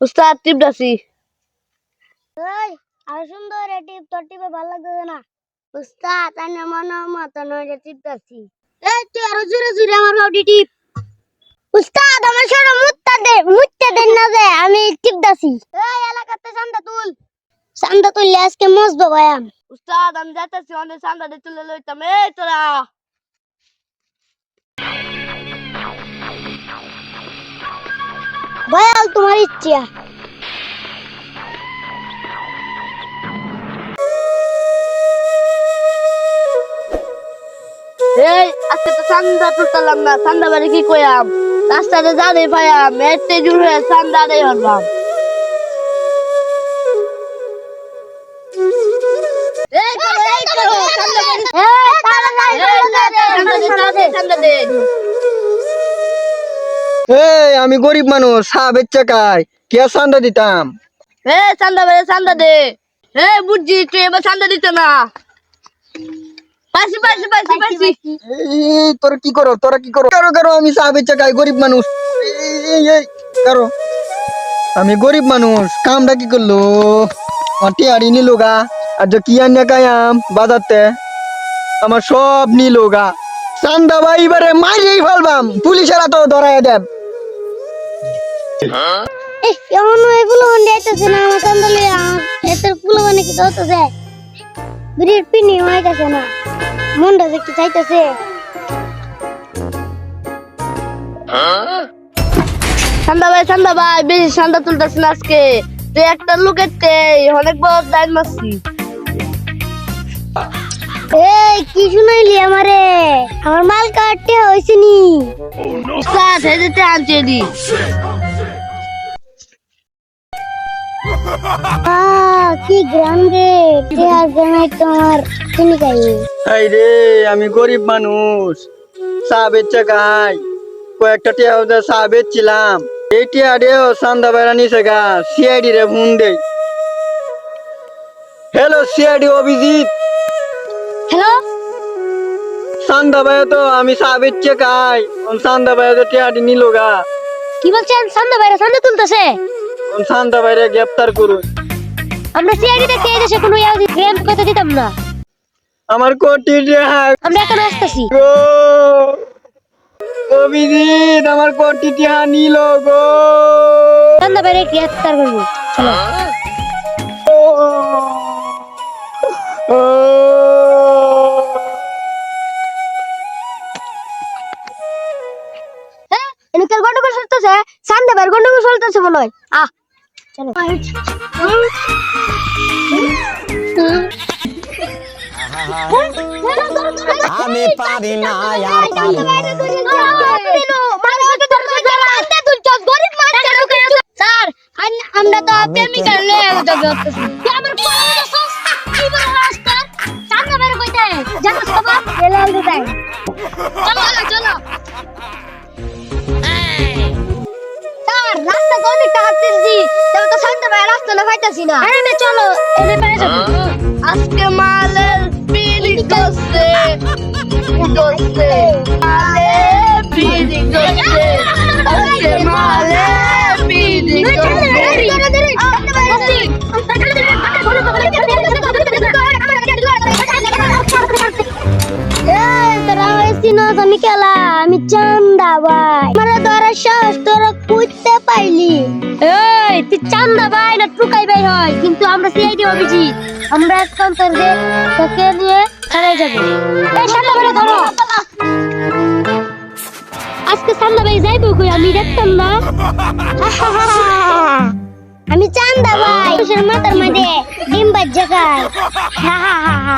উস্তাদ টিপ দাসি ওই আর সুন্দর টিপ, তোর টিপে ভালো লাগতেছে না? উস্তাদ আমি মনে মতো নয় টিপ দাসি এই, তুই আরও জোরে জোরে আমার বাউডি টিপ। উস্তাদ আমার সারা মুত্তা দে, মুত্তা দেন না যে, আমি টিপ দাসি এই, এলাকাতে চান্দা তুল। চান্দা তুললে আজকে মজবো ভাইয়াম উস্তাদ আমি যাইতেছি, অনেক চান্দা দিয়ে তুলে লইতাম। এই, তোরা। ভাইয়াল তোমার ইচ্ছা এই আজকে তো চান্দা তুলতাম না চান্দা বাড়ি কি কইয়াম রাস্তাতে জানি পাইয়াম এতে জুড়ে চান্দা দেই হরবাম এই করো, এই করো, চান্দা বাড়ি- এই তাড়াতাড়ি এই, চান্দা দে, চান্দা দে, চান্দা দে। চান্দা দে। এই আমি গরিব মানুষ চা বেচে খাই। কে চান্দা দিতাম? এই চান্দা বেড়ে চান্দা দে। এই বুঝছি তুই এবার চান্দা দিতে না। পাইছি পাইছি পাইছি পাইছি এই তোরা কি করো তোরা কি করো? কারও কারও আমি চা বেচে খাই গরিব মানুষ। এই, এই, এই, কারও। আমি গরিব মানুষ কামটা কি করল? মাটি আড়ি নিল গা। আর যে কি আনিয়া কায়াম বাজারতে আমার সব নিল গা। চান্দা ভাই এবারে মারিয়েই ফেলবাম পুলিশেরা তো ধরাই দেব। মন্ডে আইতেছে না আমার এতের পুলো মানে কি হতেছে বিড়ির পিনি না। মনটা যে কি চাইতেছে। চান্দা ভাই ভাই বেশি তুলতেছি না আজকে। তুই একটা লোকের অনেক বড় দাইন মারছি। এই কি শুনাইলি আমারে? আমার মাল কাটতে হয়েছে নি। উস্তাদ হেজেতে আনছে দি কি গ্রাম রে আর গ্রামে তোমার? চিনি খাই এই রে আমি গরিব মানুষ। চা বেচে খাই। কয়েকটা টিয়া ওদের চা বেচছিলাম। এই টিয়া রেও চান্দা বেড়া নিছে গা সিআইডি রে ফোন দে। Hello CID Abhijit. Hello Chanda ভাই তো আমি চা বেচে খাই। চান্দা ভাই তো টিয়াটি নিল গা। কি বলছেন? সান্দা বাইরে সান্দা তুলতেছে? ওন চান্দা ভাইরে গ্রেপ্তার করুন। আমরা সিআইডি দেখতে এই দেশে কোনো ইয়াদি গ্রাম কথা দিতাম না। আমার কোটি টিয়া আমরা এখন আসতেছি। গো অভিজিৎ আমার কোটি টিয়া নিল গো। সান্দা বাইরে গ্রেফতার করব। চলো। হ্যাঁ গন্ডগোল চলতেছে সান্দা বাইরে গন্ডগোল চলতেছে মনে হয়। আহ চলো আমি পারি না আর পারি না। স্যার আমরা তো প্রেমিকার লয়ে যাবে আমার সামনে বের কইতে জানাস খবর এলে আলতে তাই চলো চলো পাইতাছি না। আরে না চলো এনে পেয়ে যাব। আজকে মালের পিলি করছে। করছে। মালের পিলি করছে। আজকে পিলি করছে। আমি খেলা। আমি চান্দা ভাই আমার ধরা সাহস তোরা কুইতে পাইলি। এই তুই চান্দা ভাই না টুকাই ভাই হয়। কিন্তু আমরা সিআইডি অভিজিৎ আমরা এখন তোর তোকে নিয়ে ছাড়াই যাব। এই চান্দা ভাই ধরো। আজকে চান্দা ভাই যাইবো কই? আমি দেখতাম না। আমি চান্দা ভাই। মাথার মধ্যে ডিম বাজ জায়গায় হা হা হা হা